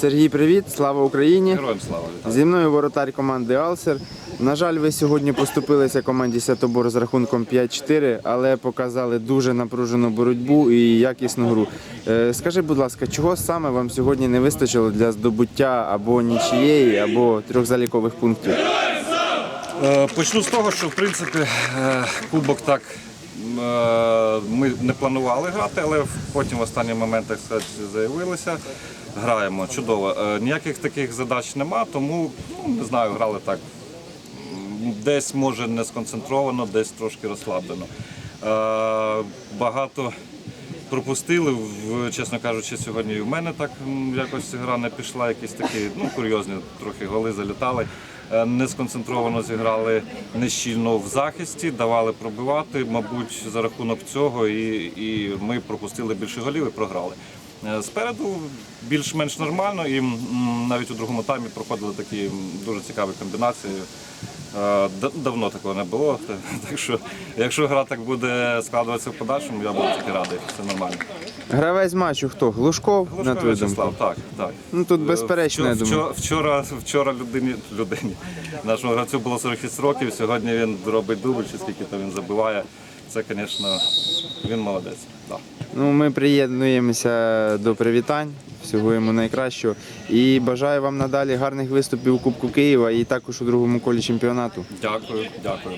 Сергій, привіт, слава Україні! Героям слава вітаю. Зі мною воротар команди Алсер. На жаль, ви сьогодні поступилися команді Святобор з рахунком 5-4, але показали дуже напружену боротьбу і якісну гру. Е, Скажи, будь ласка, чого саме вам сьогодні не вистачило для здобуття або нічієї, або трьох залікових пунктів? Е, Почну з того, що в принципі е, кубок так ми не планували грати, але потім в останній момент так сказати, заявилися. Граємо чудово. Е, Ніяких таких задач нема, тому ну, не знаю, грали так. Десь може не сконцентровано, десь трошки розслаблено. Е, Багато пропустили. В, чесно кажучи, сьогодні і в мене так якось гра не пішла, якісь такі ну, курйозні трохи голи залітали. Е, Не сконцентровано зіграли нещільно в захисті, давали пробивати. Мабуть, за рахунок цього і, і ми пропустили більше голів і програли. Е, Спереду більш-менш нормально, і навіть у другому таймі проходили такі дуже цікаві комбінації. Е, Давно такого не було. Так що, якщо гра так буде складуватися в подальшому, я буду тільки радий. Це нормально. Гравець матчу хто? Глушков, на твою В'ячеслав, думку? так, так. Ну тут безперечно, я думаю. вчора, вчора людині, людині, нашому гравцю було 46 років, сьогодні він робить дубль, чи скільки то він забиває. Це, звісно, він молодець. Да. Ну, ми приєднуємося до привітань. Всього йому найкращого. І бажаю вам надалі гарних виступів у Кубку Києва і також у другому колі чемпіонату. Дякую, дякую.